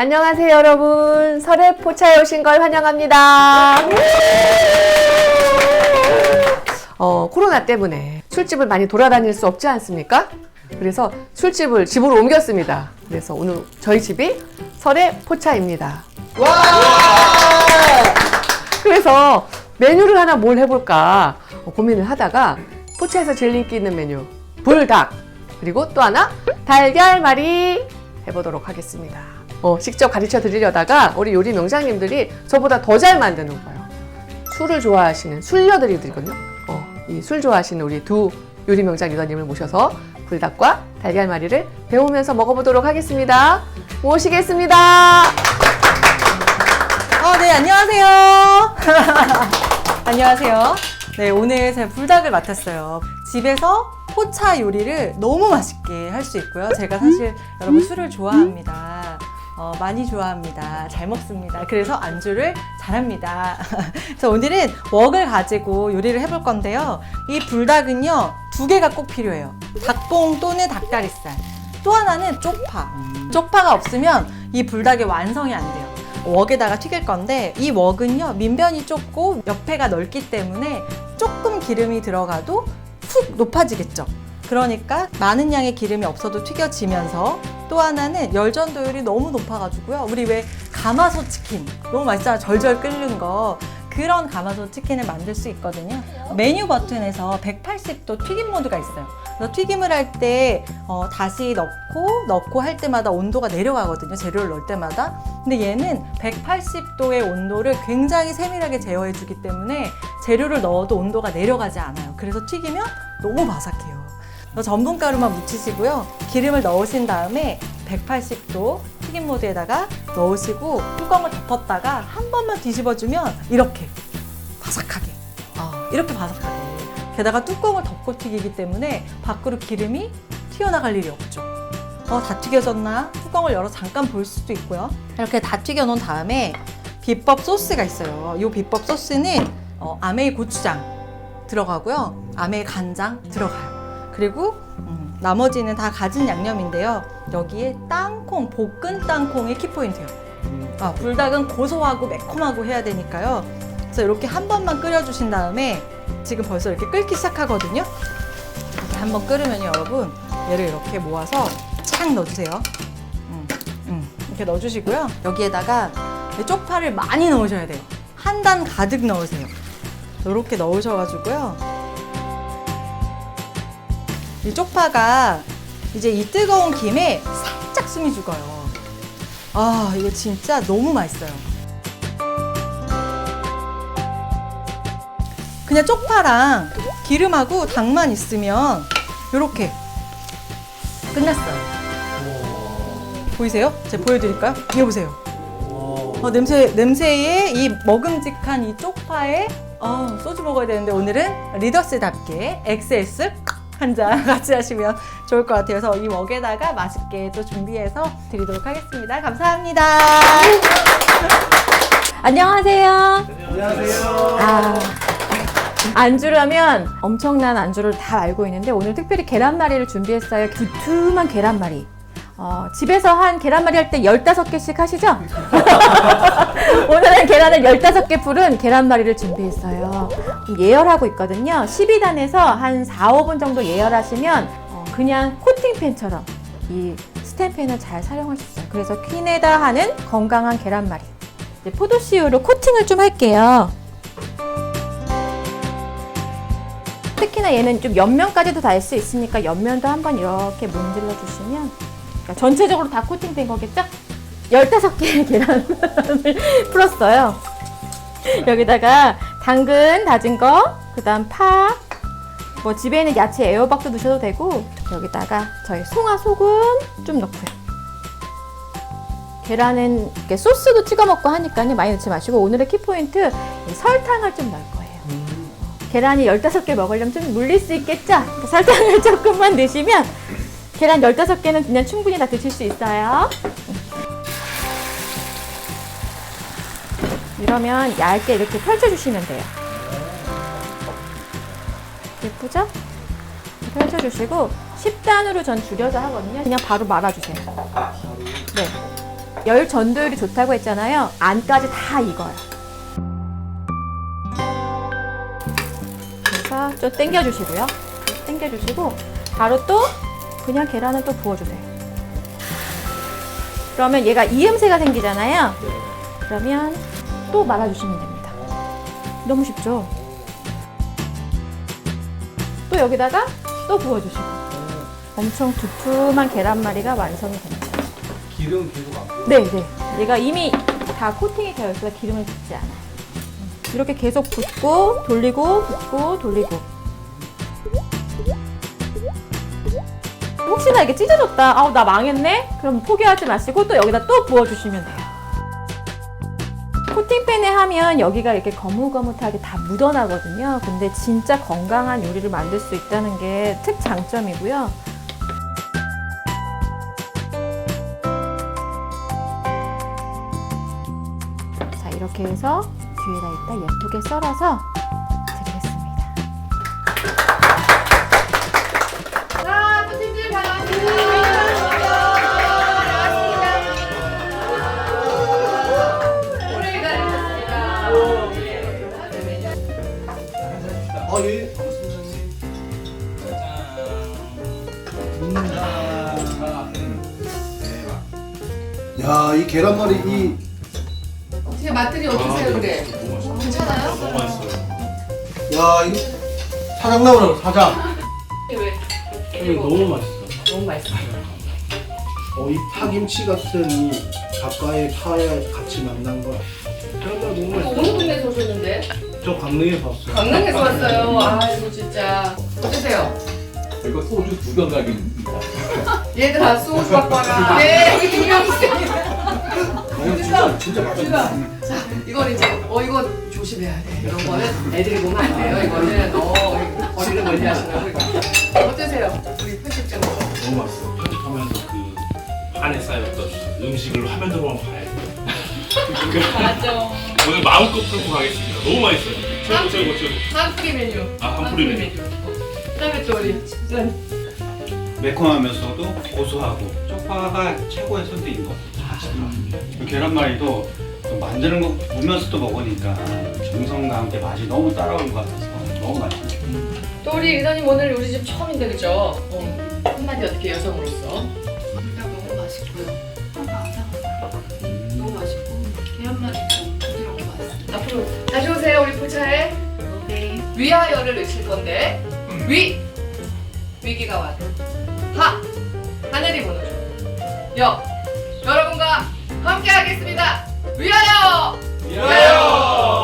안녕하세요, 여러분. 설에 포차에 오신 걸 환영합니다. 어, 코로나 때문에 술집을 많이 돌아다닐 수 없지 않습니까? 그래서 술집을 집으로 옮겼습니다. 그래서 오늘 저희 집이 설의 포차입니다. 그래서 메뉴를 하나 뭘 해볼까 어, 고민을 하다가 포차에서 제일 인기 있는 메뉴 불닭 그리고 또 하나 달걀말이 해보도록 하겠습니다. 어, 직접 가르쳐 드리려다가 우리 요리 명장님들이 저보다 더 잘 만드는 거예요. 술을 좋아하시는 술녀들이거든요. 어, 이 술 좋아하시는 우리 두 요리 명장 유다님을 모셔서 불닭과 달걀말이를 배우면서 먹어보도록 하겠습니다. 모시겠습니다. 어, 네, 안녕하세요. 안녕하세요. 네, 오늘 제가 불닭을 맡았어요. 집에서 포차 요리를 너무 맛있게 할 수 있고요. 제가 사실 여러분 술을 좋아합니다. 어, 많이 좋아합니다. 잘 먹습니다. 그래서 안주를 잘합니다. 그래서 오늘은 웍을 가지고 요리를 해볼 건데요. 이 불닭은요, 두 개가 꼭 필요해요. 닭봉 또는 닭다리살. 또 하나는 쪽파. 쪽파가 없으면 이 불닭의 완성이 안 돼요. 웍에다가 튀길 건데 이 웍은요 민변이 좁고 옆에가 넓기 때문에 조금 기름이 들어가도 훅 높아지겠죠. 그러니까 많은 양의 기름이 없어도 튀겨지면서 또 하나는 열전도율이 너무 높아가지고요. 우리 왜 가마솥 치킨 너무 맛있잖아요. 절절 끓는 거. 그런 가마솥 치킨을 만들 수 있거든요. 메뉴 버튼에서 180도 튀김 모드가 있어요. 그래서 튀김을 할 때 어, 다시 넣고 넣고 할 때마다 온도가 내려가거든요. 재료를 넣을 때마다. 근데 얘는 180도의 온도를 굉장히 세밀하게 제어해 주기 때문에 재료를 넣어도 온도가 내려가지 않아요. 그래서 튀기면 너무 바삭해요. 전분가루만 묻히시고요. 기름을 넣으신 다음에 180도 튀김 모드에다가 넣으시고 뚜껑을 덮었다가 한 번만 뒤집어주면 이렇게 바삭하게. 어, 이렇게 바삭하게. 게다가 뚜껑을 덮고 튀기기 때문에 밖으로 기름이 튀어나갈 일이 없죠. 어, 다 튀겨졌나? 뚜껑을 열어 잠깐 볼 수도 있고요. 이렇게 다 튀겨 놓은 다음에 비법 소스가 있어요. 이 비법 소스는 어, 아메이 고추장 들어가고요. 아메이 간장 들어가요 그리고 음, 나머지는 다 가진 양념인데요 여기에 땅콩 볶은 땅콩이 키포인트예요 아, 불닭은 고소하고 매콤하고 해야 되니까요. 그래서 이렇게 한 번만 끓여주신 다음에 지금 벌써 이렇게 끓기 시작하거든요. 이렇게 한번 끓으면 여러분 얘를 이렇게 모아서 착 넣어주세요. 음, 음, 이렇게 넣어주시고요. 여기에다가 이 쪽파를 많이 넣으셔야 돼요. 한 단 가득 넣으세요. 이렇게 넣으셔가지고요. 이 쪽파가 이제 이 뜨거운 김에 살짝 숨이 죽어요. 아, 이거 진짜 너무 맛있어요. 그냥 쪽파랑 기름하고 닭만 있으면 이렇게 끝났어요. 보이세요? 제가 보여드릴까요? 이거 보세요. 어, 냄새, 냄새에 이 먹음직한 이 쪽파에 어, 소주 먹어야 되는데 오늘은 리더스답게 XS 한 잔 같이 하시면 좋을 것 같아요. 그래서 이 웍에다가 맛있게 또 준비해서 드리도록 하겠습니다. 감사합니다. 안녕하세요. 안녕하세요. 아, 안주를 하면 엄청난 안주를 다 알고 있는데 오늘 특별히 계란말이를 준비했어요. 두툼한 계란말이. 어, 집에서 한 계란말이 할 때 15개씩 하시죠? 오늘은 계란을 15개 풀은 계란말이를 준비했어요. 예열하고 있거든요. 12단에서 한 4, 5분 정도 예열하시면 어, 그냥 코팅팬처럼 이 스텐팬을 잘 사용할 수 있어요. 그래서 퀸에다 하는 건강한 계란말이. 포도씨유로 코팅을 좀 할게요. 특히나 얘는 좀 옆면까지도 달 수 있으니까 옆면도 한번 이렇게 문질러 주시면 그러니까 전체적으로 다 코팅된 거겠죠? 15개의 계란을 풀었어요. 여기다가 당근 다진 거, 그 다음 파, 뭐 집에 있는 야채 애호박도 넣으셔도 되고 여기다가 저희 송화 소금 좀 넣고요. 계란은 이렇게 소스도 찍어 먹고 하니까요. 많이 넣지 마시고 오늘의 키포인트 이 설탕을 좀 넣을 거예요. 계란이 15개 먹으려면 좀 물릴 수 있겠죠? 설탕을 조금만 넣으시면 계란 15개는 그냥 충분히 다 드실 수 있어요. 이러면 얇게 이렇게 펼쳐주시면 돼요. 예쁘죠? 펼쳐주시고 10단으로 전 줄여서 하거든요. 그냥 바로 말아주세요. 네. 열 전도율이 좋다고 했잖아요. 안까지 다 익어요. 그래서 좀 당겨주시고요. 당겨주시고 바로 또 그냥 계란을 또 부어주세요. 그러면 얘가 이음새가 생기잖아요. 그러면 또 말아주시면 됩니다. 너무 쉽죠? 또 여기다가 또 부어주시고 엄청 두툼한 계란말이가 완성이 됩니다. 기름 계속 안? 네, 네. 얘가 이미 다 코팅이 되어 있어서 기름을 붓지 않아요. 이렇게 계속 붓고 돌리고 붓고 돌리고. 혹시나 이게 찢어졌다. 아우 나 망했네. 그럼 포기하지 마시고 또 여기다 또 부어주시면 돼요. 코팅팬에 하면 여기가 이렇게 거뭇거뭇하게 다 묻어나거든요. 근데 진짜 건강한 요리를 만들 수 있다는 게 특장점이고요. 자, 이렇게 해서 뒤에다 이따 예쁘게 썰어서 아, 예. 야, 이 계란말이 이 어떻게 맛들이 어떠세요, 근데? 괜찮아요? 야, 이 사장 나오라고 사장. 왜? 이거 너무 맛있어. 너무 맛있어. 어, 이 파김치 같은 이 가까이 파에 같이 만난 거야. 계란말이 너무 맛있어. 어느 동네에서 오셨는데? 저 강릉에 봤어요. 강릉에서 왔어요. 아, 이거 진짜. 어떠세요? 이거 소주 두 병 가격입니다. 얘들아, 소주 갖고 와라. 네, 여기 두명 있어요. 어, 진짜 진짜 맛있어. 이건 이제 어 이거 조심해야 돼. 이런 거는 애들이 보면 안 돼요. 이거는 어 버리는 멀리 하시라고 이거. 어떠세요? 우리 편집장. 너무 맛있어. 편집하면서 그 판에 쌓였던 음식을 화면으로만 봐야 돼. 맞아. 오늘 마음껏 풀고 가겠습니다. 너무 맛있어요. 최고 최고 최고. 한뿌리 메뉴. 아, 한뿌리 메뉴. 그다음에 또 우리 짠. 매콤하면서도 고소하고 쪽파가 최고의 선택인 것 같아요. 그 계란말이도 좀 만드는 거 보면서도 먹으니까 정성과 함께 맛이 너무 따라오는 것 같아서 너무 맛있어요. 또 우리 이사님 오늘 우리 집 처음인데 그죠? 어. 한마디 어떻게 여성으로서? 일단 너무 맛있고요. 너무 맛있고 계란말이도 부드러운 거 맛있어요. 앞으로 다시 오세요 우리 포차에. 네. 위하여를 외칠 건데 위 위기가 와도 하! 하늘이 무너져. 여 여러분과 함께 하겠습니다. 위하여! 위하여